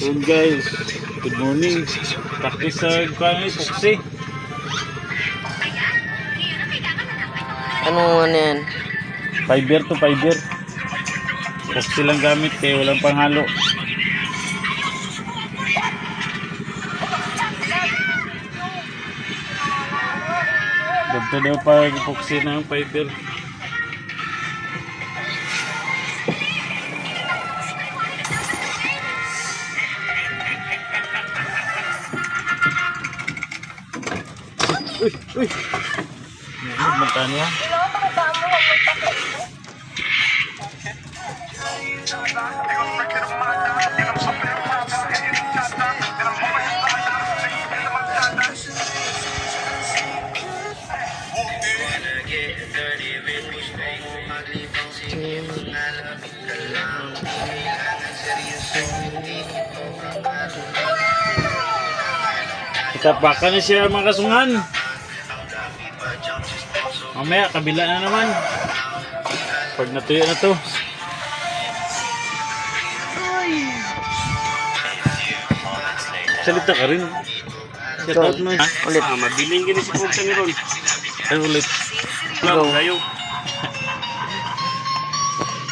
Yun guys, good morning. Practice sa eh, puksi. Ano ano yan? Fiber to fiber. Puksi lang gamit kaya walang panghalo. Ganito daw pag puksi ng fiber. Uy, Kita pakai siya kasungan. Mamaya, kabila na naman. Pag natuyo na to. Salita ka rin. Shout out mo. Ha? Ulit. Ah, mabiling gini si Pugsa ni Ron. Ay, ulit. Lang, kayo.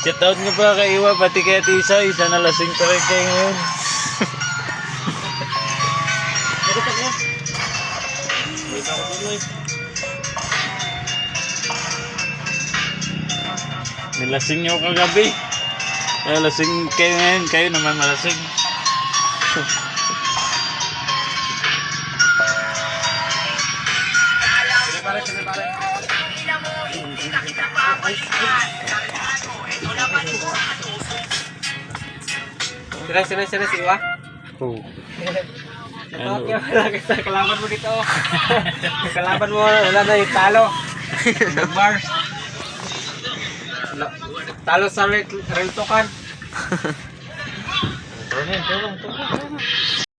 Shout out nga pa kay Iwa, pati kay Ate Isa. Isa na lasing pa rin kayo ngayon. Nilasing niyo kagabi. Kaya lasing kayo ngayon. Kayo naman malasing. Sira, sira, sira, sira. Oh. Ano? Kalaban mo dito. kalaban mo, wala na yung talo. Bars. Talo sa rel- reltokan. Tulong, tulong, tulong.